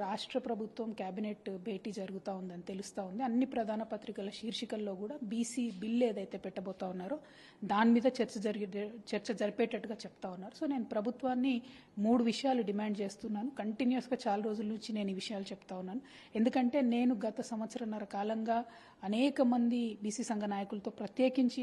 రాష్ట్ర ప్రభుత్వం కేబినెట్ భేటీ జరుగుతూ ఉందని తెలుస్తూ ఉంది. అన్ని ప్రధాన పత్రికల శీర్షికల్లో కూడా బీసీ బిల్ ఏదైతే పెట్టబోతా ఉన్నారో దాని మీద చర్చ జరిగే చర్చ జరిపేటట్టుగా చెప్తా ఉన్నారు. సో నేను ప్రభుత్వాన్ని మూడు విషయాలు డిమాండ్ చేస్తున్నాను. కంటిన్యూస్గా చాలా రోజుల నుంచి నేను ఈ విషయాలు చెప్తా ఉన్నాను. ఎందుకంటే నేను గత సంవత్సరంన్నర కాలంగా అనేక మంది బీసీ సంఘ నాయకులతో ప్రత్యేకించి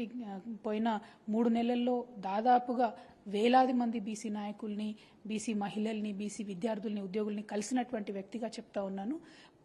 పోయిన మూడు నెలల్లో దాదాపుగా వేలాది మంది బీసీ నాయకుల్ని బీసీ మహిళల్ని బీసీ విద్యార్థుల్ని ఉద్యోగుల్ని కలిసినటువంటి వ్యక్తిగా చెప్తా ఉన్నాను.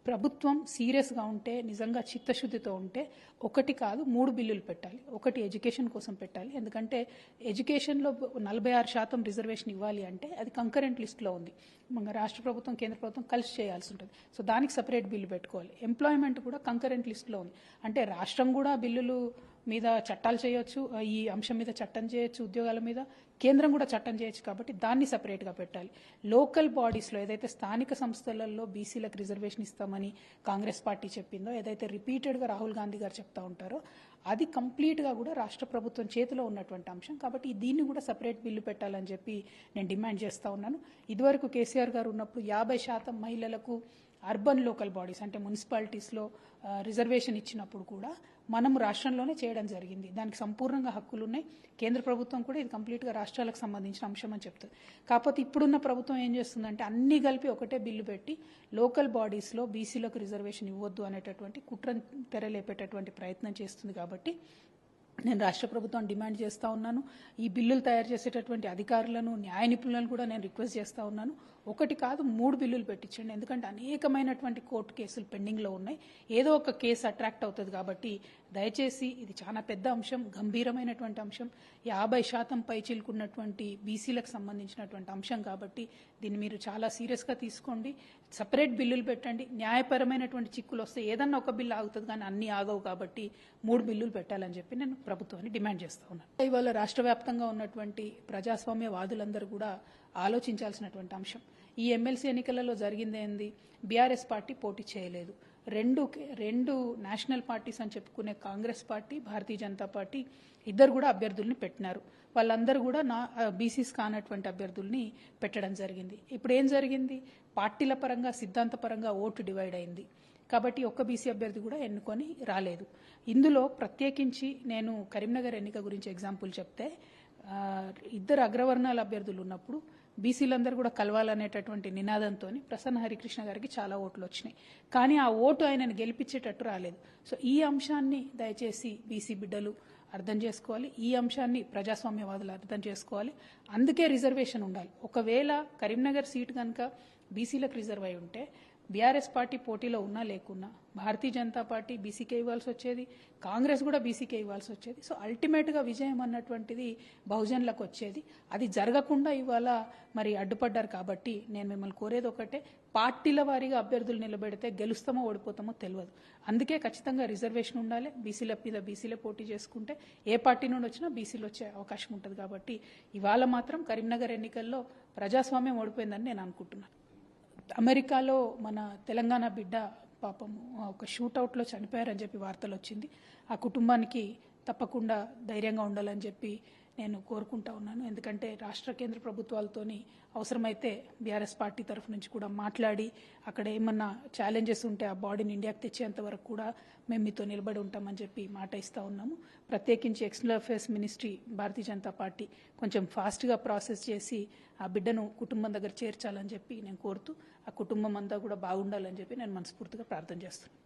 ప్రభుత్వం సీరియస్గా ఉంటే నిజంగా చిత్తశుద్ధితో ఉంటే ఒకటి కాదు మూడు బిల్లులు పెట్టాలి. ఒకటి ఎడ్యుకేషన్ కోసం పెట్టాలి. ఎందుకంటే ఎడ్యుకేషన్లో నలభై ఆరు శాతం రిజర్వేషన్ ఇవ్వాలి అంటే అది కంకరెంట్ లిస్ట్లో ఉంది. మన రాష్ట్ర ప్రభుత్వం కేంద్ర ప్రభుత్వం కలిసి చేయాల్సి ఉంటుంది. సో దానికి సపరేట్ బిల్లు పెట్టుకోవాలి. ఎంప్లాయ్మెంట్ కూడా కంకరెంట్ లిస్ట్లో ఉంది. అంటే రాష్ట్రం కూడా బిల్లులు మీద చట్టాలు చేయొచ్చు ఈ అంశం మీద చట్టం చేయొచ్చు ఉద్యోగాల మీద కేంద్రం కూడా చట్టం చేయొచ్చు కాబట్టి దాన్ని సపరేట్గా పెట్టాలి. లోకల్ బాడీస్లో ఏదైతే స్థానిక సంస్థలలో బీసీలకు రిజర్వేషన్ ఇస్తామని కాంగ్రెస్ పార్టీ చెప్పిందో ఏదైతే రిపీటెడ్గా రాహుల్ గాంధీ గారు చెప్తా ఉంటారో అది కంప్లీట్గా కూడా రాష్ట్ర ప్రభుత్వం చేతిలో ఉన్నటువంటి అంశం కాబట్టి దీన్ని కూడా సపరేట్ బిల్లు పెట్టాలని చెప్పి నేను డిమాండ్ చేస్తూ ఉన్నాను. ఇదివరకు కేసీఆర్ గారు ఉన్నప్పుడు యాభై శాతం మహిళలకు అర్బన్ లోకల్ బాడీస్ అంటే మున్సిపాలిటీస్లో రిజర్వేషన్ ఇచ్చినప్పుడు కూడా మనం రాష్ట్రంలోనే చేయడం జరిగింది. దానికి సంపూర్ణంగా హక్కులు ఉన్నాయి. కేంద్ర ప్రభుత్వం కూడా ఇది కంప్లీట్గా రాష్ట్రాలకు సంబంధించిన అంశం అని చెప్తుంది. కాకపోతే ఇప్పుడున్న ప్రభుత్వం ఏం చేస్తుందంటే అన్ని కలిపి ఒకటే బిల్లు పెట్టి లోకల్ బాడీస్లో బీసీలకు రిజర్వేషన్ ఇవ్వద్దు అనేటటువంటి కుట్రను తెరలేపేటటువంటి ప్రయత్నం చేస్తుంది కాబట్టి నేను రాష్ట్ర ప్రభుత్వం డిమాండ్ చేస్తా ఉన్నాను. ఈ బిల్లులు తయారు చేసేటటువంటి అధికారులను న్యాయ నిపుణులను కూడా నేను రిక్వెస్ట్ చేస్తా ఉన్నాను. ఒకటి కాదు మూడు బిల్లులు పెట్టించండి. ఎందుకంటే అనేకమైనటువంటి కోర్టు కేసులు పెండింగ్లో ఉన్నాయి. ఏదో ఒక కేసు అట్రాక్ట్ అవుతుంది కాబట్టి దయచేసి ఇది చాలా పెద్ద అంశం గంభీరమైనటువంటి అంశం. యాభై శాతం పై చిలుకున్నటువంటి బీసీలకు సంబంధించినటువంటి అంశం కాబట్టి దీన్ని మీరు చాలా సీరియస్గా తీసుకోండి. సపరేట్ బిల్లులు పెట్టండి. న్యాయపరమైనటువంటి చిక్కులు వస్తే ఏదన్నా ఒక బిల్లు ఆగుతుంది కానీ అన్ని ఆగవు కాబట్టి మూడు బిల్లులు పెట్టాలని చెప్పి నేను ప్రభుత్వాన్ని డిమాండ్ చేస్తా ఉన్నాను. ఇవాళ రాష్ట్ర వ్యాప్తంగా ఉన్నటువంటి ప్రజాస్వామ్య వాదులందరూ కూడా ఆలోచించాల్సినటువంటి అంశం. ఈ ఎమ్మెల్సీ ఎన్నికలలో జరిగిందేంది బీఆర్ఎస్ పార్టీ పోటీ చేయలేదు. రెండు రెండు నేషనల్ పార్టీస్ అని చెప్పుకునే కాంగ్రెస్ పార్టీ భారతీయ జనతా పార్టీ ఇద్దరు కూడా అభ్యర్థుల్ని పెట్టినారు. వాళ్ళందరూ కూడా నా బీసీస్ కానటువంటి అభ్యర్థుల్ని పెట్టడం జరిగింది. ఇప్పుడు ఏం జరిగింది? పార్టీల పరంగా సిద్ధాంతపరంగా ఓటు డివైడ్ అయింది. కాబట్టి ఒక్క బీసీ అభ్యర్థి కూడా ఎన్నుకొని రాలేదు. ఇందులో ప్రత్యేకించి నేను కరీంనగర్ ఎన్నిక గురించి ఎగ్జాంపుల్ చెప్తే ఇద్దరు అగ్రవర్ణాల అభ్యర్థులు ఉన్నప్పుడు బీసీలందరూ కూడా కలవాలనేటటువంటి నినాదంతో ప్రసన్న హరికృష్ణ గారికి చాలా ఓట్లు వచ్చినాయి. కానీ ఆ ఓటు ఆయనను గెలిపించేటట్టు రాలేదు. సో ఈ అంశాన్ని దయచేసి బీసీ బిడ్డలు అర్థం చేసుకోవాలి. ఈ అంశాన్ని ప్రజాస్వామ్యవాదులు అర్థం చేసుకోవాలి. అందుకే రిజర్వేషన్ ఉండాలి. ఒకవేళ కరీంనగర్ సీట్ కనుక బీసీలకు రిజర్వ్ అయి ఉంటే బీఆర్ఎస్ పార్టీ పోటీలో ఉన్నా లేకున్నా భారతీయ జనతా పార్టీ బీసీకే ఇవ్వాల్సి వచ్చేది కాంగ్రెస్ కూడా బీసీకే ఇవ్వాల్సి వచ్చేది. సో అల్టిమేట్గా విజయం అన్నటువంటిది బహుజనులకు వచ్చేది. అది జరగకుండా ఇవాళ మరి అడ్డుపడ్డారు కాబట్టి నేను మిమ్మల్ని కోరేది ఒకటే పార్టీల వారీగా అభ్యర్థులు నిలబెడితే గెలుస్తామో ఓడిపోతామో తెలియదు. అందుకే ఖచ్చితంగా రిజర్వేషన్ ఉండాలి. బీసీల మీద బీసీలే పోటీ చేసుకుంటే ఏ పార్టీ నుండి వచ్చినా బీసీలు వచ్చే అవకాశం ఉంటుంది కాబట్టి ఇవాళ మాత్రం కరీంనగర్ ఎన్నికల్లో ప్రజాస్వామ్యం ఓడిపోయిందని నేను అనుకుంటున్నాను. అమెరికాలో మన తెలంగాణ బిడ్డ పాపము ఒక షూటౌట్లో చనిపోయారని చెప్పి వార్తలు వచ్చింది ఆ కుటుంబానికి తప్పకుండా ధైర్యంగా ఉండాలని చెప్పి నేను కోరుకుంటా ఉన్నాను. ఎందుకంటే రాష్ట్ర కేంద్ర ప్రభుత్వాలతోని అవసరమైతే బీఆర్ఎస్ పార్టీ తరఫు నుంచి కూడా మాట్లాడి అక్కడ ఏమన్నా ఛాలెంజెస్ ఉంటే ఆ బాడీని ఇండియాకి తెచ్చేంత వరకు కూడా మేము మీతో నిలబడి ఉంటామని చెప్పి మాట ఇస్తా ఉన్నాము. ప్రత్యేకించి external affairs ministry Bharatiya Janata Party కొంచెం ఫాస్ట్గా ప్రాసెస్ చేసి ఆ బిడ్డను కుటుంబం దగ్గర చేర్చాలని చెప్పి నేను కోరుతూ ఆ కుటుంబం అంతా కూడా బాగుండాలని చెప్పి నేను మనస్ఫూర్తిగా ప్రార్థన చేస్తున్నాను.